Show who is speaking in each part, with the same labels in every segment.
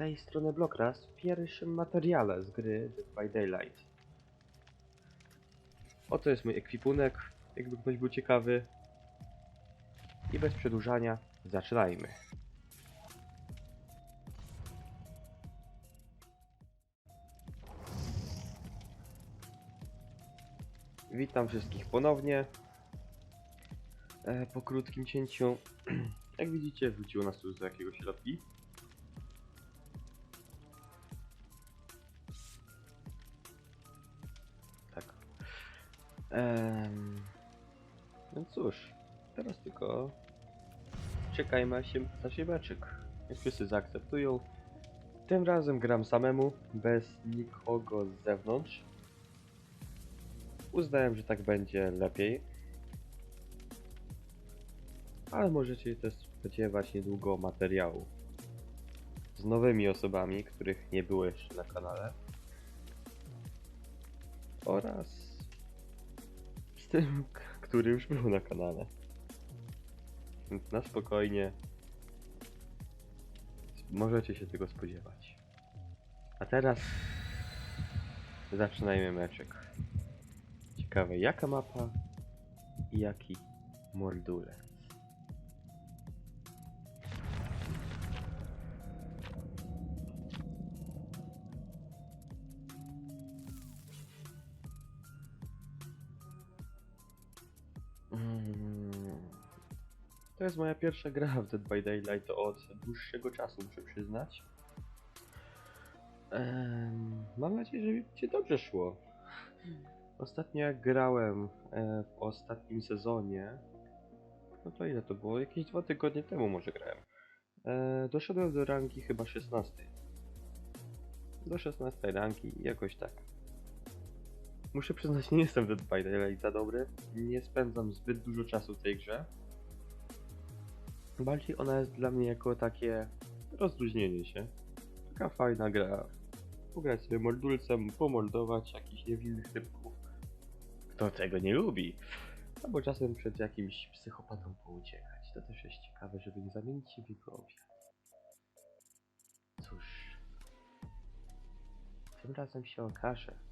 Speaker 1: tej strony Blockras w pierwszym materiale z gry Dead by Daylight. Oto jest mój ekwipunek, jakby ktoś był ciekawy. I bez przedłużania, zaczynajmy. Witam wszystkich ponownie. E, po krótkim cięciu, jak widzicie, wróciło nas tu do jakiegoś środki. Em, no cóż, teraz tylko czekajmy się zacznie meczek. Jak wszyscy zaakceptują. Tym razem gram samemu, bez nikogo z zewnątrz. Uznałem, że tak będzie lepiej. Ale możecie też spodziewać niedługo materiału z nowymi osobami, których nie było jeszcze na kanale. Oraz tym, który już był na kanale. Więc na spokojnie możecie się tego spodziewać. A teraz zaczynajmy meczek. Ciekawe jaka mapa i jaki mordulec. To jest moja pierwsza gra w Dead by Daylight od dłuższego czasu, muszę przyznać. Mam nadzieję, że będzie dobrze szło. Ostatnio jak grałem e, w ostatnim sezonie, no to ile to było? Jakieś dwa tygodnie temu może grałem. E, doszedłem do rangi chyba 16. Do 16 rangi, jakoś tak. Muszę przyznać, nie jestem w Dead by Daylight za dobry. Nie spędzam zbyt dużo czasu w tej grze. Bardziej ona jest dla mnie jako takie rozluźnienie się. Taka fajna gra. Pograć sobie mordulcem, pomordować jakichś niewinnych typków. Kto tego nie lubi? Albo czasem przed jakimś psychopatą pouciekać. To też jest ciekawe, żeby nie zamienić się w jego ofiar. Cóż. Tym razem się okaże.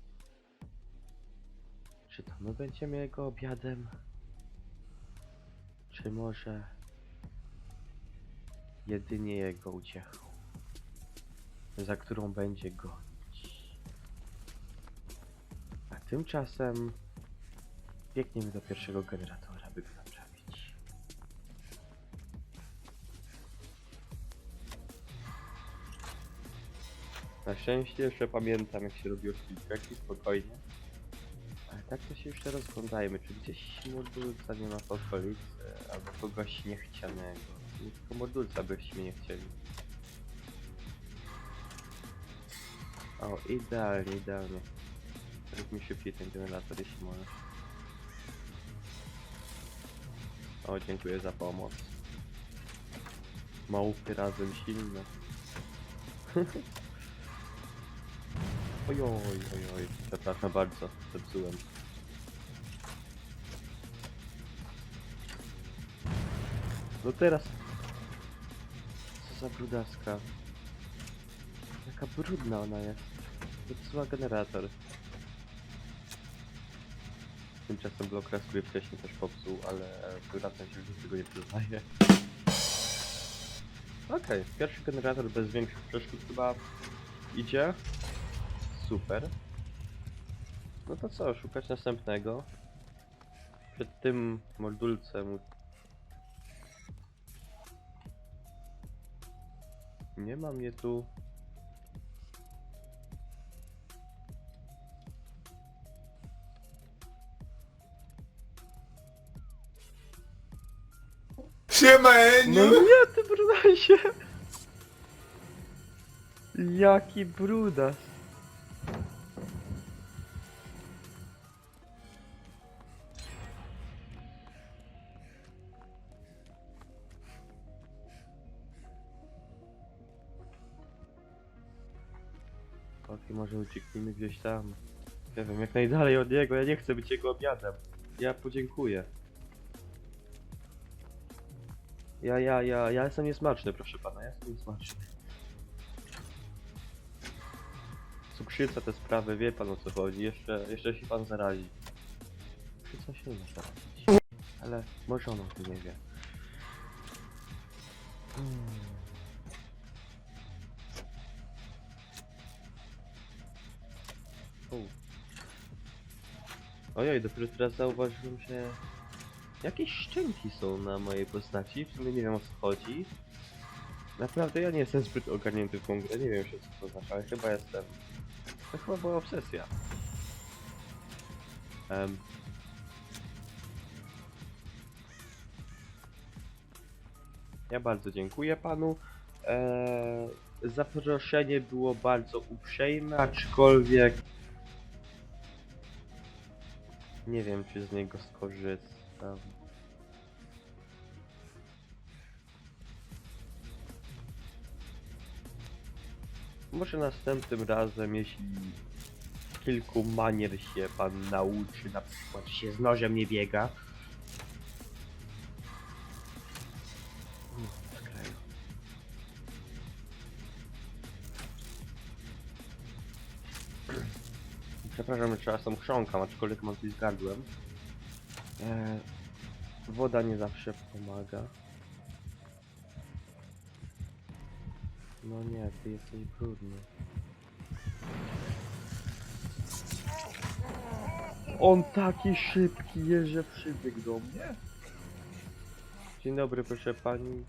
Speaker 1: Czy to my będziemy jego obiadem? Czy może jedynie jego uciechą, za którą będzie gonić? A tymczasem biegniemy do pierwszego generatora, by go naprawić. Na szczęście jeszcze pamiętam jak się robiło speedtracki spokojnie. Tak to się jeszcze rozglądajmy, czy gdzieś mordulca nie ma w okolicy, albo kogoś niechcianego. Nie tylko mordulca byśmy nie chcieli. O, idealnie, idealnie. Rób mi szybciej ten generator, jeśli możesz. O, dziękuję za pomoc. Małpy razem silne. Oj, oj, oj, oj, przepraszam bardzo, zepsułem. No teraz... Co za brudaska. Jaka brudna ona jest. Zepsuła generator. Tymczasem blok raz, który wcześniej też popsuł, ale wracam się, że tego nie przyznaję. Okej, pierwszy generator bez większych przeszkód chyba idzie. Super. No to co, szukać następnego. Przed tym moldulcem. Nie ma mnie tu.
Speaker 2: Siema
Speaker 1: No
Speaker 2: Eniu!
Speaker 1: nie, ty brudasie! Jaki brudas! Gdzieś tam. Nie wiem, jak najdalej od niego, ja nie chcę być jego obiadem. Ja podziękuję. Ja, ja, ja, ja jestem niesmaczny, proszę pana, ja jestem niesmaczny. cukrzyca, te sprawy, wie pan o co chodzi. Jeszcze, jeszcze się pan zarazi. Cukrzyca się nie zarazić. Ale może on o tym nie wie. Hmm. Ojoj, dopiero teraz zauważyłem, że jakieś szczęki są na mojej postaci. W sumie nie wiem o co chodzi. Naprawdę ja nie jestem zbyt ogarnięty w tą grę, nie wiem jeszcze co to oznacza, ale chyba jestem. To chyba była obsesja. Em. Ja bardzo dziękuję panu. Eee, zaproszenie było bardzo uprzejme, aczkolwiek nie wiem czy z niego skorzystam. Może następnym razem, jeśli kilku manier się pan nauczy, na przykład się z nożem nie biega. Przepraszam, że czasem chrząkam, aczkolwiek mam coś z gardłem. E, woda nie zawsze pomaga. No nie, ty jesteś brudny. On taki szybki jest, że przybiegł do mnie. Dzień dobry, proszę pani.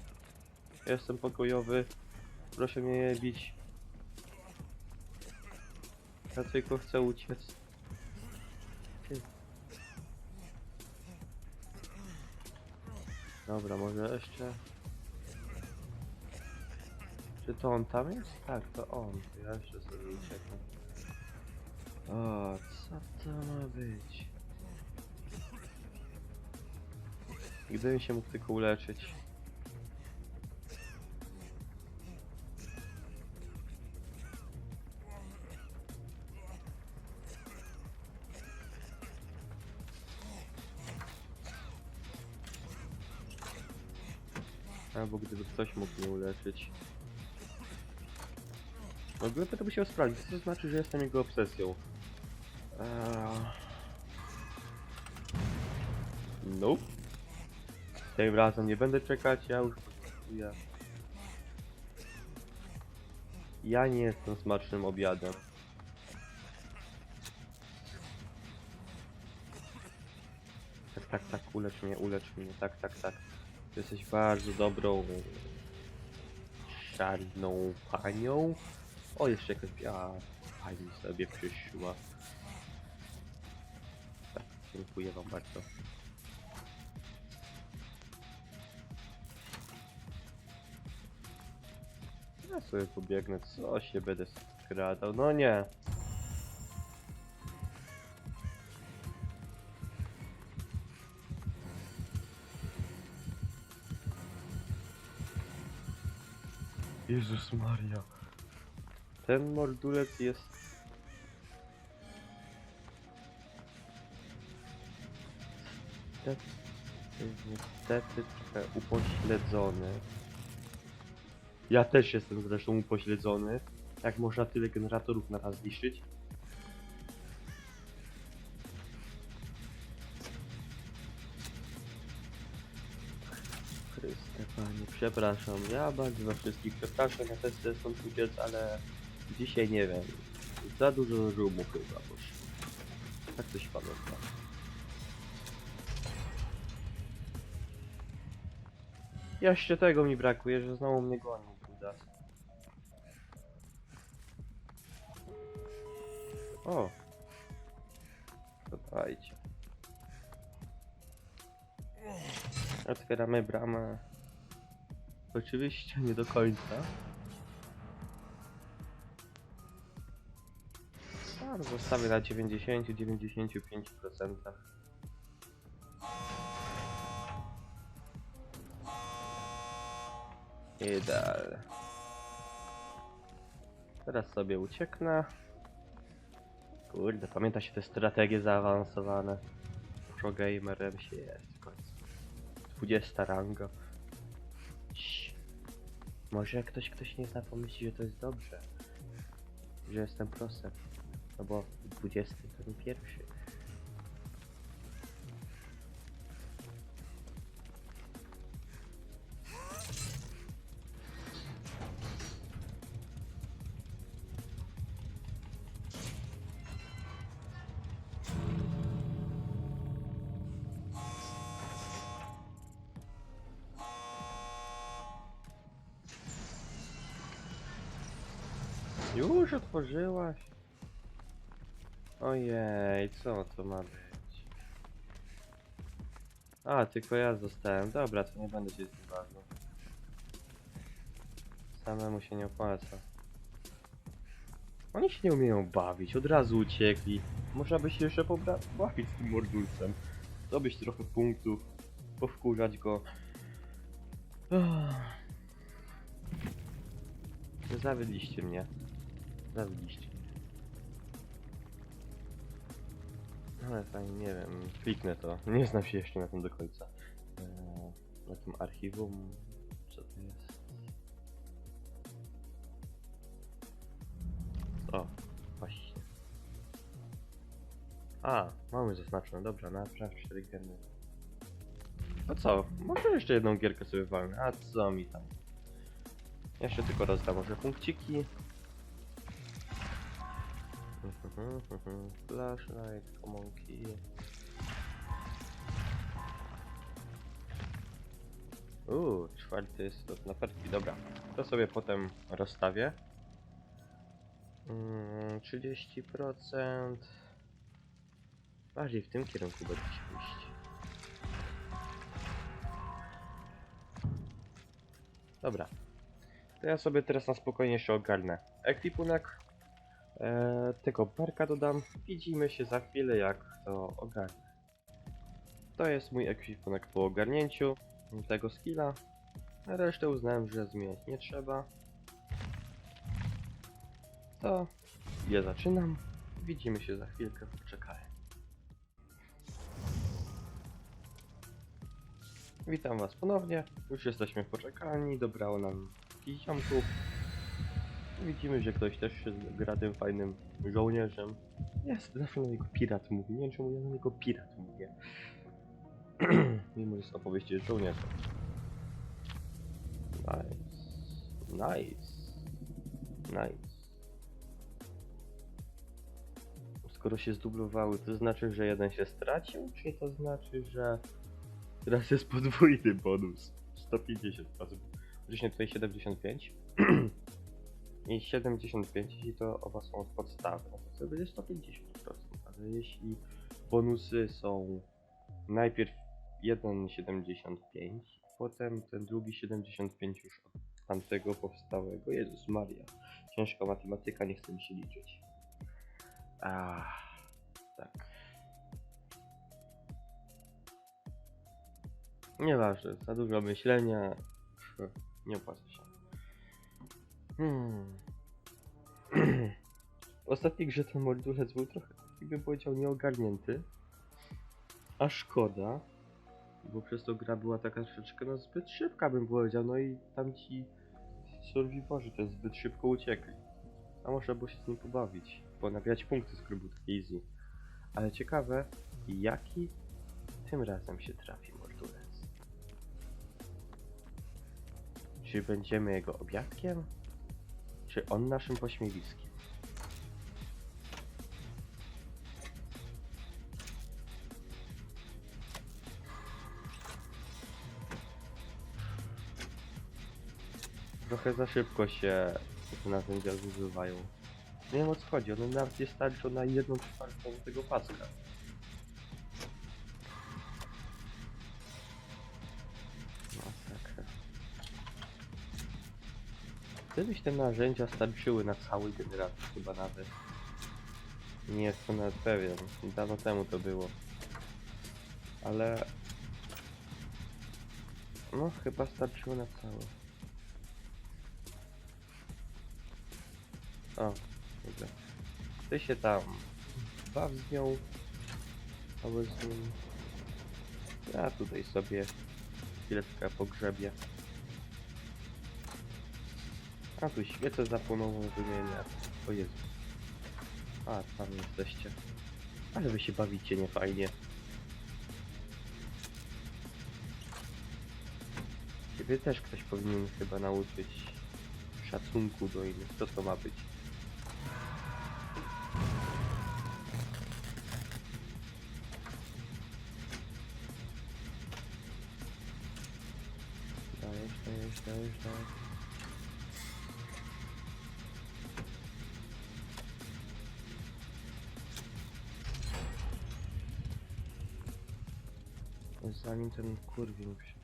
Speaker 1: Jestem pokojowy. Proszę mnie nie bić. Ja tylko chcę uciec. Dobra, może jeszcze... Czy to on tam jest? Tak, to on. Ja jeszcze sobie uciekam. O, co to ma być? Gdybym się mógł tylko uleczyć. Albo gdyby ktoś mógł mnie uleczyć. W ogóle to by się sprawdzić, co to znaczy, że jestem jego obsesją. Eee... Nope. Tym razem nie będę czekać, ja już ja. Ja nie jestem smacznym obiadem. Tak, tak, tak, ulecz mnie, ulecz mnie, tak, tak, tak. Jesteś bardzo dobrą czarną panią. O, jeszcze jakaś a, pani sobie przyszła. Tak, dziękuję wam bardzo. Ja sobie pobiegnę, co się będę skradał, no nie. Jezus Maria. Ten mordulec jest... Niestety, niestety trochę upośledzony. Ja też jestem zresztą upośledzony. Jak można tyle generatorów na raz zniszczyć? Przepraszam. Ja bardzo was wszystkich przepraszam, ja też chcę stąd uciec, ale dzisiaj nie wiem. Za dużo rumu chyba poszło. Tak coś pamiętam. Jeszcze tego mi brakuje, że znowu mnie gonił Budas. O! To dajcie. Otwieramy bramę. Oczywiście nie do końca. Tak, zostawię na 90-95%. Idealnie. Teraz sobie ucieknę. Kurde, pamięta się te strategie zaawansowane. Pro gamerem się jest w końcu. 20 ranga. Może ktoś, ktoś nie zna pomyśli, że to jest dobrze. że jestem prosem. No bo 20 to był pierwszy. Otworzyłaś? Ojej, co to ma być? A, tylko ja zostałem. Dobra, to nie będę się z. Samemu się nie opłaca. Oni się nie umieją bawić, od razu uciekli. Można by się jeszcze pobra- bawić z tym mordulcem. Zdobyć trochę punktów, powkurzać go. Ach. Zawiedliście mnie. Mnie. Ale fajnie, nie wiem, kliknę to. Nie znam się jeszcze na tym do końca. Eee, na tym archiwum, co to jest? O, właśnie. A, mamy zaznaczone, dobra, napraw 4 geny. No co, może jeszcze jedną gierkę sobie walnę, a co mi tam? Jeszcze tylko rozdam może punkciki. Mhm, mhm. Flashlight, common key. Uuu, czwarty to na perki, dobra. To sobie potem rozstawię. Mm, 30%. Bardziej w tym kierunku będzie się iść. Dobra. To ja sobie teraz na spokojnie jeszcze ogarnę ekwipunek. E, tego barka dodam. Widzimy się za chwilę jak to ogarnę. To jest mój ekwipunek po ogarnięciu tego skilla. Resztę uznałem, że zmieniać nie trzeba. To ja zaczynam. Widzimy się za chwilkę. Poczekaj. Witam was ponownie. Już jesteśmy w poczekalni. Dobrało nam jakichś. Widzimy, że ktoś też się gra tym fajnym żołnierzem. Jest, zawsze na niego pirat mówi. Nie wiem czemu ja na niego pirat mówię. Mimo, że z opowieści jest żołnierzem. Nice. Nice. Nice. Skoro się zdublowały, to znaczy, że jeden się stracił? Czy to znaczy, że teraz jest podwójny bonus? 150 razy. Wcześniej tutaj 75. I 75, jeśli to oba są od podstawy, to będzie 150%. Ale jeśli bonusy są najpierw 1,75, potem ten drugi 75 już od tamtego powstałego. Jezus Maria. Ciężka matematyka, nie chce mi się liczyć. Ah, tak. Nieważne, za dużo myślenia. Nie opłaca. Hmm. W ostatniej grze ten moldulec był trochę, taki bym powiedział, nieogarnięty. A szkoda, bo przez to gra była taka troszeczkę no, zbyt szybka, bym powiedział. No i tam ci survivorzy też zbyt szybko uciekli. A można było się z nim pobawić, ponawiać punkty, skoro był taki easy. Ale ciekawe, jaki tym razem się trafi mordulec. Czy będziemy jego obiadkiem? Czy on naszym pośmiewiskiem? Trochę za szybko się te narzędzia zużywają. Nie wiem o co chodzi, one nawet nie starczą na jedną czwartą tego paska. Kiedyś te narzędzia starczyły na cały generator chyba nawet. Nie jestem nawet pewien. Dawno temu to było. Ale... No chyba starczyły na cały. O, dobra. Ty się tam baw z nią. Albo. Ja tutaj sobie chwileczkę pogrzebię. Tu świecę zapłonową wymieniać. O Jezu. A, tam jesteście. Ale wy się bawicie niefajnie. Ciebie też ktoś powinien chyba nauczyć szacunku do innych. Co to ma być? Zanim ten kurwiel przyjdzie.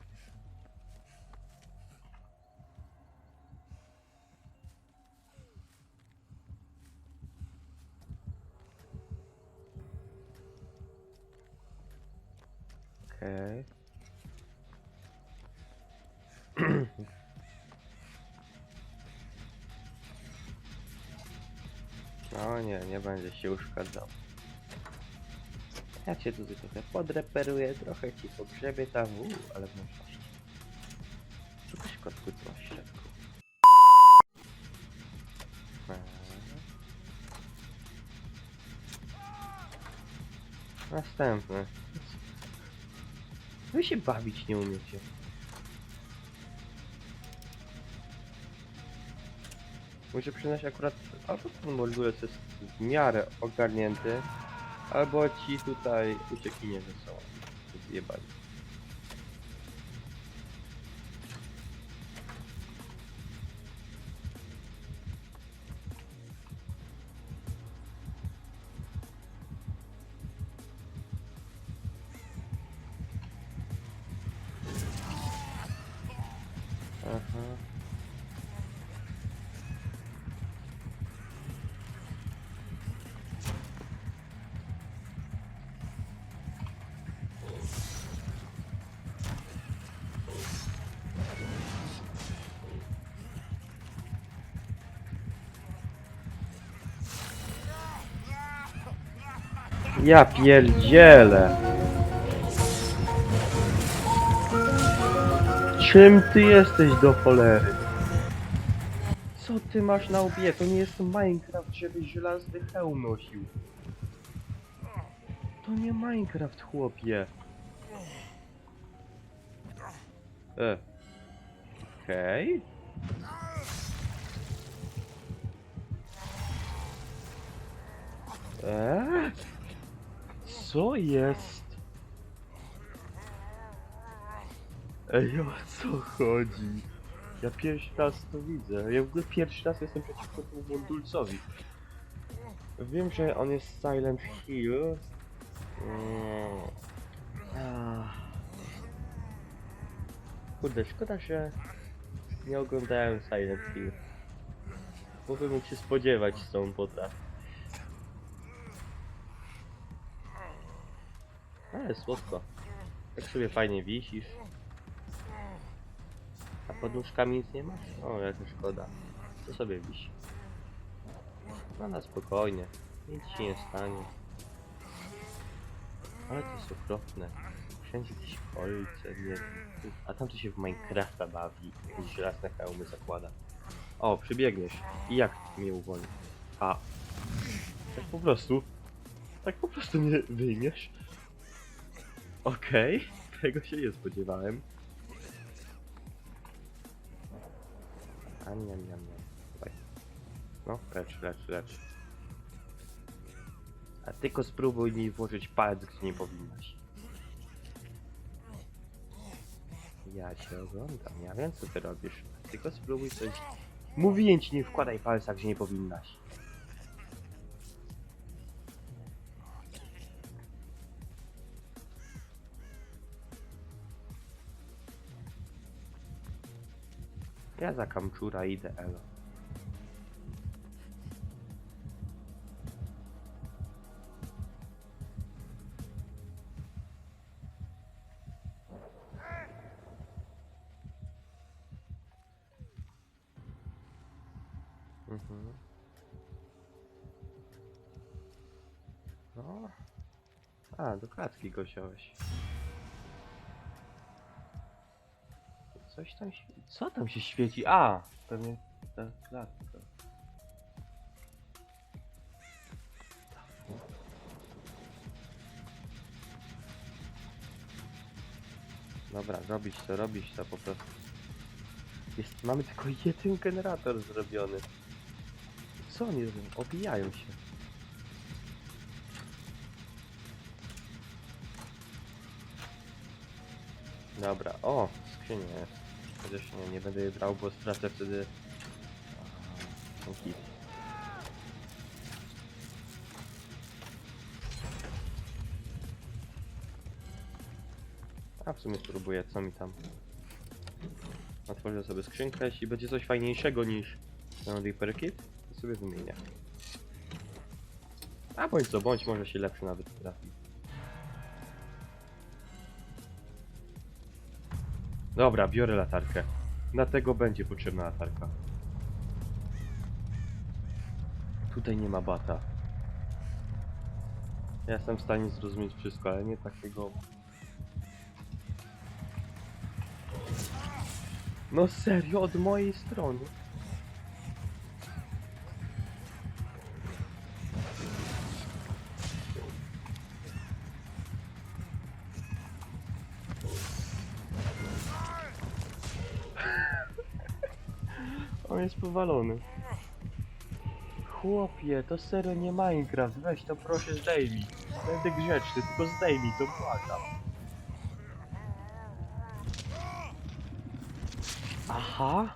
Speaker 1: Okej. No nie, nie będzie się uszkadzał. Ja cię tutaj trochę podreperuję, trochę ci pogrzebię tam, uuu, ale mniejszości. Tu też kotku coś. Eee. Następny. Wy się bawić nie umiecie. Muszę przyznać akurat, albo ten modules jest w miarę ogarnięty, albo ci tutaj uciekinierzy są zjebani. Ja pierdzielę. Czym ty jesteś do cholery? Co ty masz na łbie? To nie jest Minecraft, żebyś żelazny hełm nosił. To nie Minecraft, chłopie. E. Okej. Eee? Co jest? Ej, o co chodzi? Ja pierwszy raz to widzę. Ja w ogóle pierwszy raz jestem przeciwko temu Mundulcowi. Wiem, że on jest Silent Hill. Kurde, szkoda, że nie oglądałem Silent Hill. Bo bym mógł się spodziewać z tą potrafią. Ale słodko. Tak sobie fajnie wisisz. A pod nóżkami nic nie masz? O, jaka szkoda. To sobie wisi. No na spokojnie. Nic ci nie stanie. Ale to jest okropne. Wszędzie jakieś kolce, nie A tam to się w Minecrafta bawi. Jakieś żelazne hełmy zakłada. O, przybiegniesz. I jak mnie uwolni? A. Tak po prostu. Tak po prostu nie wyjmiesz. Okej, tego się nie spodziewałem. A niam, niam, niam. Dawaj. No, lecz, lecz, lecz. A tylko spróbuj mi włożyć palec, gdzie nie powinnaś. Ja cię oglądam, ja wiem co ty robisz. Tylko spróbuj coś... Mówiłem ci, nie wkładaj palca, gdzie nie powinnaś. Za kamczura idę, elo. Mhm. No. A, do klatki go wziąłeś. Coś tam się... Co tam się świeci? A, pewnie ta klatka. Dobra, robić to, robić to po prostu. Jest, mamy tylko jeden generator zrobiony. Co oni robią? Obijają się. Dobra, o, skrzynia jest. Chociaż nie, nie będę jej brał, bo stracę wtedy... ten kit. A w sumie spróbuję, co mi tam... Otworzę sobie skrzynkę, jeśli będzie coś fajniejszego niż ten Reaper Kit, to sobie wymienię. A bądź co bądź, może się lepszy nawet trafi. Dobra, biorę latarkę. Na tego będzie potrzebna latarka. Tutaj nie ma bata. Ja jestem w stanie zrozumieć wszystko, ale nie takiego... No serio, od mojej strony. Powalony. Chłopie, to serio nie Minecraft, weź to proszę zdejmij. Będę grzeczny, tylko zdejmij to błagam. Aha.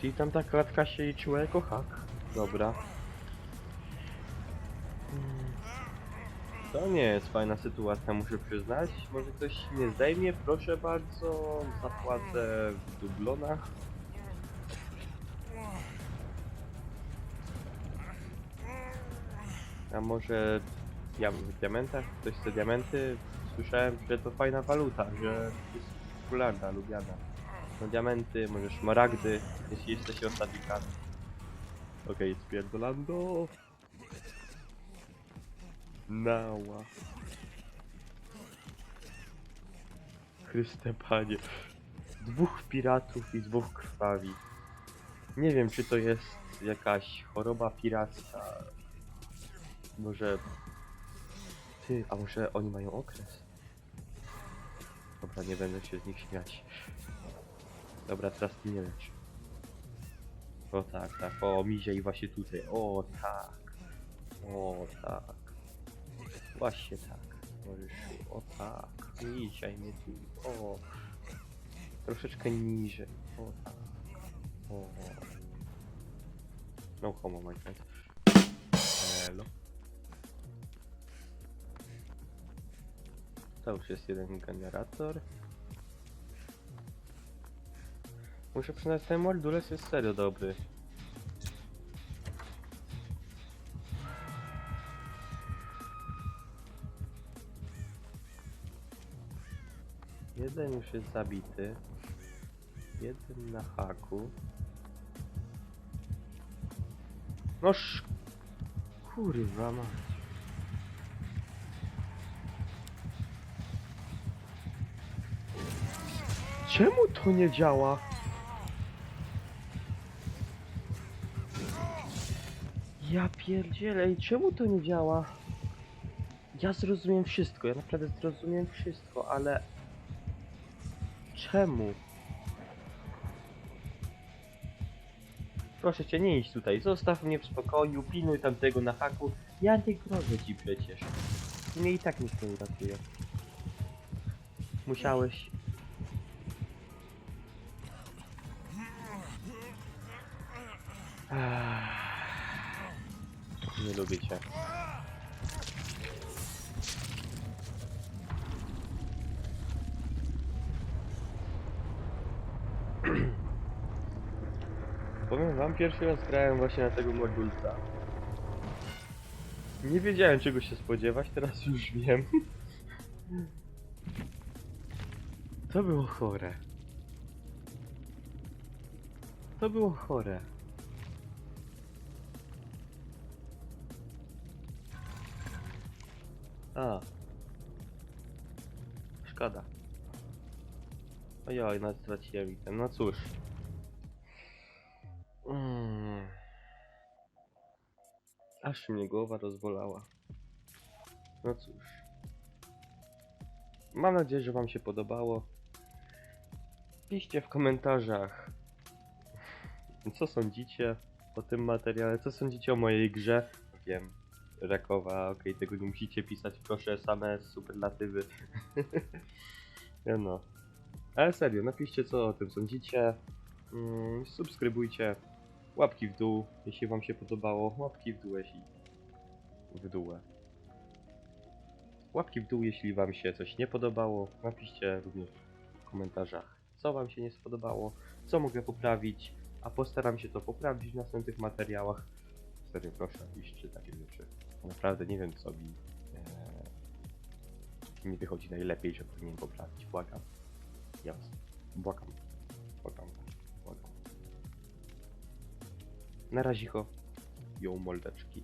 Speaker 1: Czyli tam ta klatka się liczyła jako hak. Dobra. Hmm. To nie jest fajna sytuacja, muszę przyznać. Może ktoś nie zdejmie, proszę bardzo. Zapłacę w dublonach. A może w diamentach? Ktoś chce diamenty? Słyszałem, że to fajna waluta, że jest popularna, lubiana. No diamenty, może szmaragdy, jeśli jesteście ostatnikami. Okej, okay, spierdolando. Nała. Chryste panie. Dwóch piratów i dwóch krwawi. Nie wiem, czy to jest jakaś choroba piracka. Może... Ty, a może oni mają okres? Dobra, nie będę się z nich śmiać. Dobra, teraz ty nie lecz. O tak, tak, o mizie i właśnie tutaj, o tak. O tak. Właśnie tak. O tak. Niżej mnie tu, o. Troszeczkę niżej, o tak. O. No homo, my friend. Hello. To już jest jeden generator. Muszę przyznać, ten Mordules jest serio dobry. Jeden już jest zabity. Jeden na haku. Noż... Kurwa mać. Czemu to nie działa? Ja pierdzielę, i czemu to nie działa? Ja zrozumiem wszystko, ja naprawdę zrozumiem wszystko, ale... Czemu? Proszę cię, nie idź tutaj, zostaw mnie w spokoju, pilnuj tamtego na haku. Ja nie grożę ci przecież. Mnie i tak nikt nie uratuje. Musiałeś... Nie lubię cię. Powiem wam, pierwszy raz grałem właśnie na tego modulca. Nie wiedziałem czego się spodziewać, teraz już wiem. To było chore. To było chore. A. Szkoda. Ojoj, nawet straciłem item. No cóż. Mm. Aż mnie głowa rozbolała. No cóż. Mam nadzieję, że Wam się podobało. Piszcie w komentarzach, co sądzicie o tym materiale, co sądzicie o mojej grze. Wiem, Rakowa, okej, tego nie musicie pisać, proszę, same superlatywy. no. Ale serio, napiszcie co o tym sądzicie. Mm, subskrybujcie. Łapki w dół, jeśli wam się podobało. Łapki w dół, jeśli... W dół. Łapki w dół, jeśli wam się coś nie podobało. Napiszcie również w komentarzach, co wam się nie spodobało, co mogę poprawić, a postaram się to poprawić w następnych materiałach. Serio, proszę, piszcie takie rzeczy. Naprawdę nie wiem, co mi e, mi wychodzi najlepiej, że powinien poprawić. Błagam. Ja błagam. Błagam. Błagam. Na razie, ją moldeczki.